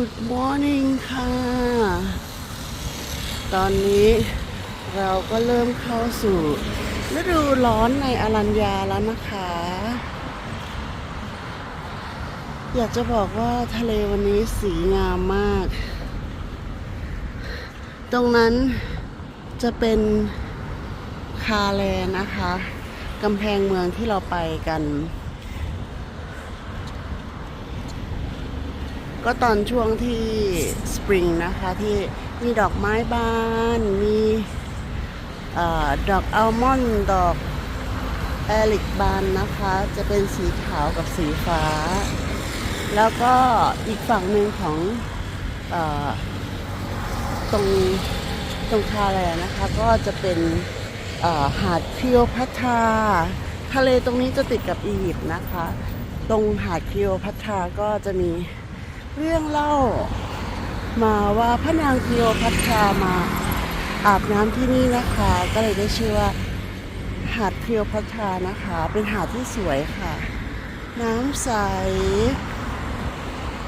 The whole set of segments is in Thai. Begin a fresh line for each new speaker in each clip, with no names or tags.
Good morning ค่ะ ตอนนี้เราก็เริ่มเข้าสู่ฤดูร้อนในอรัญญาแล้วนะคะ อยากจะบอกว่าทะเลวันนี้สีงามมาก ตรงนั้นจะเป็นคาแลนะคะกำแพงเมืองที่เราไปกัน ก็ตอนช่วงที่สปริงนะคะที่มีดอกไม้บาน มีอดอกอัลมอนด์ดอกแอริกบานนะคะ จะเป็นสีขาวกับสีฟ้า แล้วก็อีกฝั่งหนึ่งของอตรงตรงคาแลนะคะ ก็จะเป็นหาดคลีโอพัทราทะเลตรงนี้จะติดกับอียิปต์นะคะ ตรงหาดคลีโอพัทราก็จะมี เรื่องเล่า มาว่าพระนางคีโอพัทรามาอาบน้ำที่นี่นะคะ ก็เลยได้ชื่อว่าหาดคีโอพัทรานะคะ เป็นหาดที่สวยค่ะ น้ำใส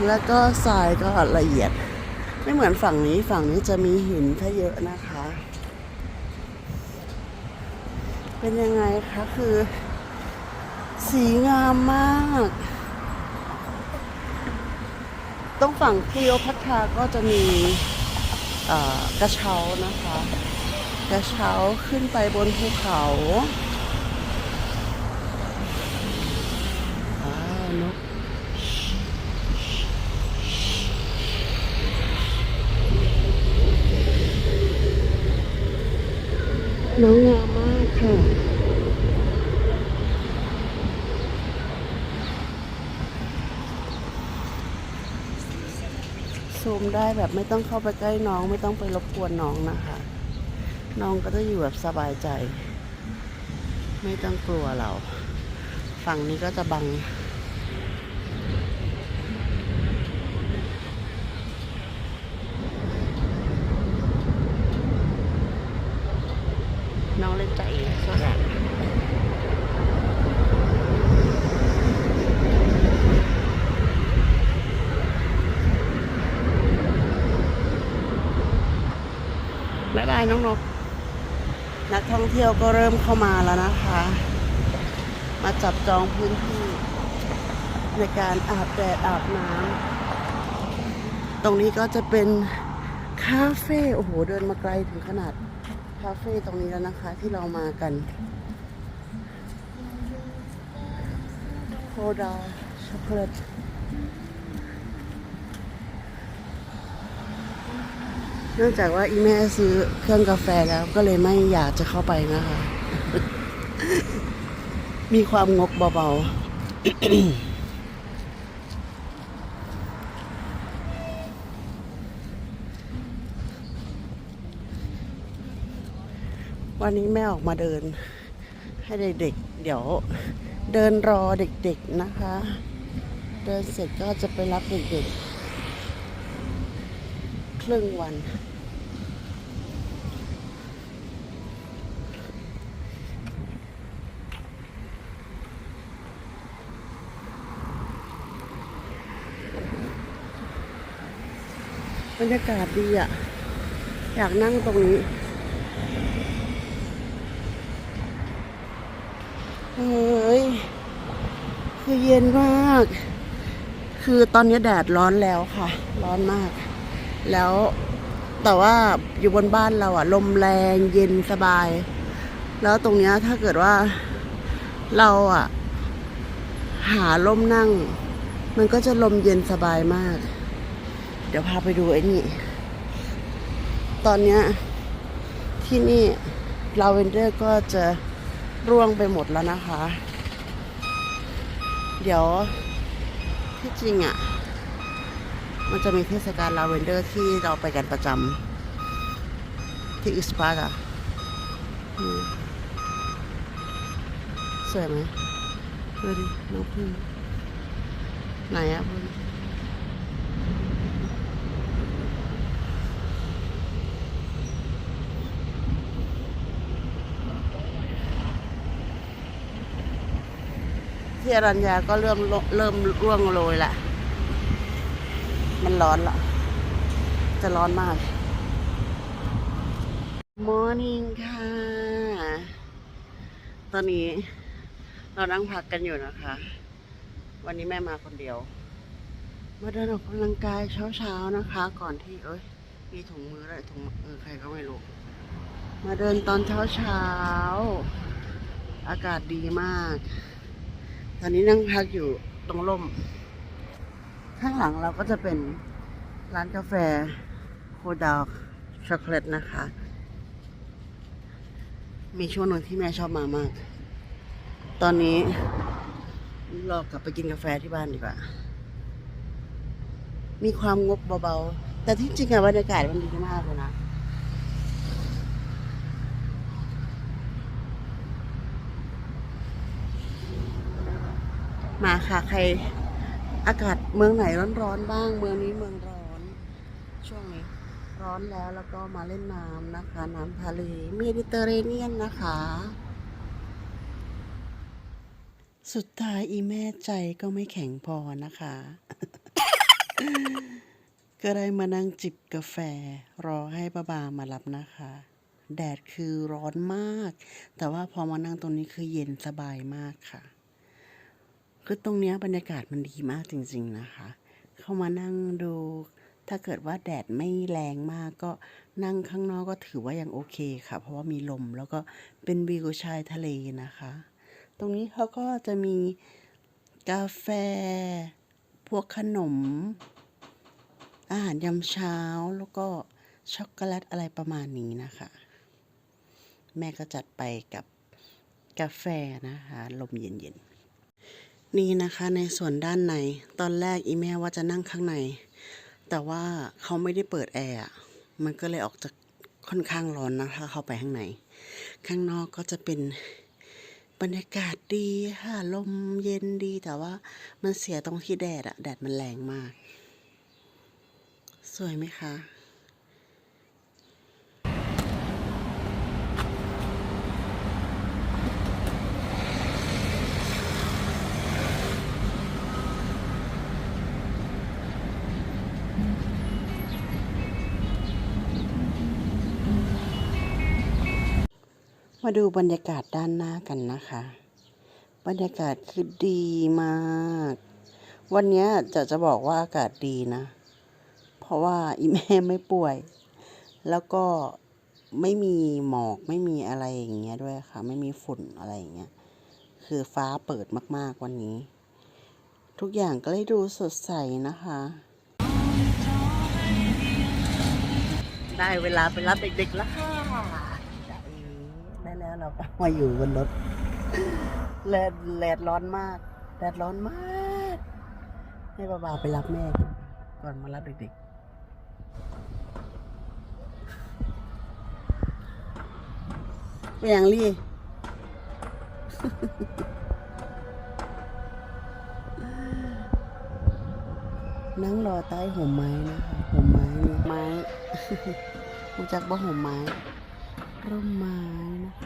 แล้วก็ทรายก็ละเอียด ไม่เหมือนฝั่งนี้ฝั่งนี้จะมีหินถ้าเยอะนะคะ เป็นยังไงคะคือ สีงามมาก ตรงฝั่งคลีโอพัทราก็จะมีกระเช้านะคะ กระเช้าขึ้นไปบนภูเขานกน้องงามมากค่ะ ซูม ได้แบบไม่ต้องเข้าไปใกล้น้อง ไม่ต้องไปรบกวนน้องนะคะ น้องก็จะอยู่แบบสบายใจ ไม่ต้องกลัวเรา ฝั่งนี้ก็จะบังน้องเล่นใจสระบายบาย น้องนก นักท่องเที่ยวก็เริ่มเข้ามาแล้วนะคะ มาจับจองพื้นที่ ในการอาบแดดอาบน้ำตรงนี้ก็จะเป็นคาเฟ่โอ้โหเดินมาไกลถึงขนาดคาเฟ่ตรงนี้แล้วนะคะที่เรามากันโคดาช็อกโกแลต เนื่องจากว่าอีแม่ซื้อเครื่องกาแฟแล้วก็เลยไม่อยากจะเข้าไปนะคะ มีความงกเบาๆวันนี้แม่ออกมาเดิน ให้เด็กๆ เดี๋ยว เดินรอเด็กๆนะคะ เดินเสร็จก็จะไปรับเด็กๆ ครึ่งวัน บรรยากาศดีอะ อยากนั่งตรงนี้เฮ้ย คือเย็นมาก คือตอนนี้แดดร้อนแล้วค่ะ ร้อนมาก แล้วแต่ว่าอยู่บนบ้านเราอะลมแรงเย็นสบาย แล้วตรงเนี้ยถ้าเกิดว่าเราอะหาล่มนั่ง มันก็จะลมเย็นสบายมาก เดี๋ยวพาไปดูไอ้นี่ ตอนเนี้ยที่นี่ลาเวนเดอร์ก็จะร่วงไปหมดแล้วนะคะ เดี๋ยวที่จริงอะ่ะ มันจะมีเทศกาลลาเวนเดอร์ที่เราไปกันประจำที่อิสปาร์อะนี่สวยไหมดูดิน้องพึ่งไหนอะพึ่งที่อรัญญาก็เริ่มโลเริ่มร่วงโรยละ มันร้อนละ จะร้อนมาก Morning ค่ะ ตอนนี้เรานั่งพักกันอยู่นะคะ วันนี้แม่มาคนเดียว มาเดินออกกำลังกายเช้าๆนะคะ ก่อนที่ เอ้ย มีถุงมืออะไรถุงเออใครก็ไม่รู้ มาเดินตอนเช้าๆ อากาศดีมาก ตอนนี้นั่งพักอยู่ตรงร่ม ข้างหลังเราก็จะเป็นร้านกาแฟโคดาวช็อกโกแลตนะคะ มีช่วงหนึ่งที่แม่ชอบมามาก ตอนนี้เรากลับไปกินกาแฟที่บ้านดีกว่า มีความงบเบาๆ แต่ที่จริงอะบรรยากาศมันดีมากเลยนะมาค่ะ ใคร อากาศเมืองไหนร้อนๆบ้าง เมืองนี้เมืองร้อน ช่วงนี้ ร้อนแล้วแล้วก็มาเล่นน้ำนะคะ น้ำทะเลเมดิเตอร์เรเนียนนะคะ สุดท้ายอีแม่ใจก็ไม่แข็งพอนะคะ ก็ได้มานั่งจิบกาแฟ รอให้ป้าบามารับนะคะ แดดคือร้อนมาก แต่ว่าพอมานั่งตรงนี้คือเย็นสบายมากค่ะ คือตรงเนี้ยบรรยากาศมันดีมากจริง ๆนะคะ เข้ามานั่งดู ถ้าเกิดว่าแดดไม่แรงมากก็นั่งข้างนอกก็ถือว่ายังโอเคค่ะ เพราะว่ามีลมแล้วก็เป็นวิวชายทะเลนะคะ ตรงนี้เขาก็จะมีกาแฟ พวกขนม อาหารยำเช้าแล้วก็ช็อกโกแลตอะไรประมาณนี้นะคะ แม่ก็จัดไปกับกาแฟนะคะ ลมเย็นๆ นี่นะคะในส่วนด้านใน ตอนแรกอีแม่ว่าจะนั่งข้างใน แต่ว่าเขาไม่ได้เปิดแอร์มันก็เลยออกจะค่อนข้างร้อนนะถ้าเข้าไปข้างใน ข้างนอกก็จะเป็นบรรยากาศดีค่ะลมเย็นดีแต่ว่ามันเสียตรงที่แดดอะแดดมันแรงมาก สวยไหมคะ มาดูบรรยากาศด้านหน้ากันนะคะ บรรยากาศคือดีมาก วันนี้จะจะบอกว่าอากาศดีนะ เพราะว่าอีแม่ไม่ป่วย แล้วก็ไม่มีหมอกไม่มีอะไรอย่างเงี้ยด้วยค่ะ ไม่มีฝุ่นอะไรอย่างเงี้ย คือฟ้าเปิดมาก ๆ วันนี้ ทุกอย่างก็เลยดูสดใสนะคะ ได้เวลาไปรับเด็กๆแล้วค่ะ แล้วเราก็มาอยู่บนรถแดดแดดร้อนมากแดดร้อนมากให้บ่าวๆไปรับแม่ก่อนมารับเด็กๆไปอย่างลี่นั่งรอใต้ห่มไม้นะคะห่มไม้ไม้รู้จักบ่ห่มไม้ร่มไม้นะคะ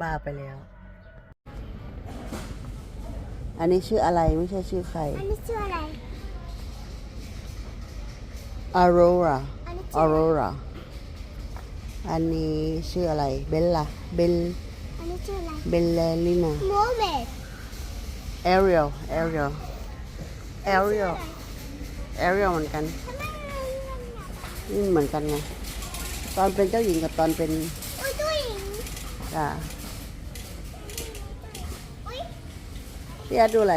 บ้าไปแล้ว อันนี้ชื่ออะไรไม่ใช่ชื่อใคร
อันนี้ชื่ออะไร
Aurora
อันนี้ชื่ออะไร
Aurora อันนี้ชื่ออะไร เบลล่า เบล
อันนี้ชื่ออะไร
เบลเลลินา
โมเมด
Ariel Ariel Ariel Ariel เหมือนกัน
ทำไมมันมัน
นี่เหมือนกันไง ตอนเป็นเจ้าหญิงกับตอนเป็น
อุ้ยตัวหญิง
อ่า
อุ้ย
พี่อาร์ตดูอะไร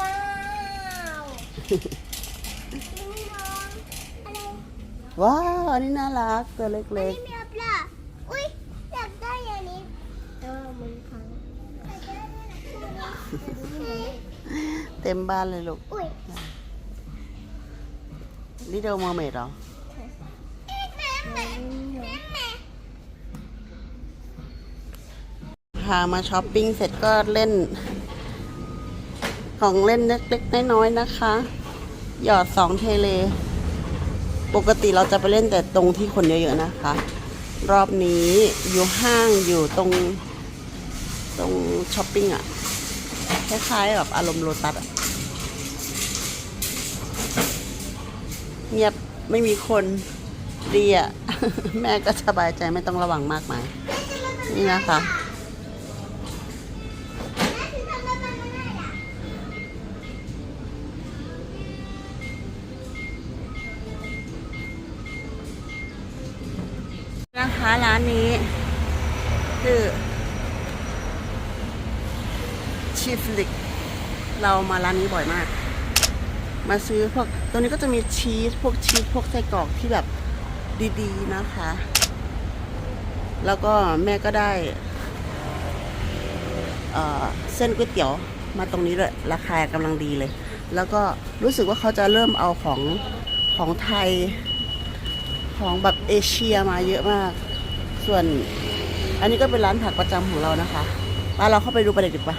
ว้าวนี่น้องอะไร
ว้าวอันนี้น่ารักตัว
อัน
เล็
นี้
ก
มีอัปล่ะอุ้ยอยากได้อันนี้เออมันพังอยากได้อันนี้
ๆเต็มบ้านเลยลูก
อุ้ย
Little Mermaid เหรอ
แม่แม่แม่แม่
พามาช้อปปิ้งเสร็จก็เล่น ของเล่นเล็กๆน้อยๆนะคะ หยอดสองเทเล ปกติเราจะไปเล่นแต่ตรงที่คนเยอะๆนะคะ รอบนี้อยู่ห้างอยู่ตรง ตรงช้อปปิ้งอะคล้ายๆแบบอารมณ์โลตัสอะ เงียบไม่มีคนดีอะแม่ก็สบายใจไม่ต้องระวังมากมาย นี่นะคะ นะคะร้านนี้ คือชีฟลิก เรามาร้านนี้บ่อยมาก มาซื้อพวกตัวนี้ก็จะมีชีสพวกชีสพวกไส้กรอกที่แบบดีๆนะคะ แล้วก็แม่ก็ได้เเส้นก๋วยเตี๋ยวมาตรงนี้เลยราคากำลังดีเลย แล้วก็รู้สึกว่าเขาจะเริ่มเอาของของไทยของแบบเอเชียมาเยอะมาก ส่วนอันนี้ก็เป็นร้านผักประจำของเรานะคะมาเราเข้าไปดูประเด็นดีกว่า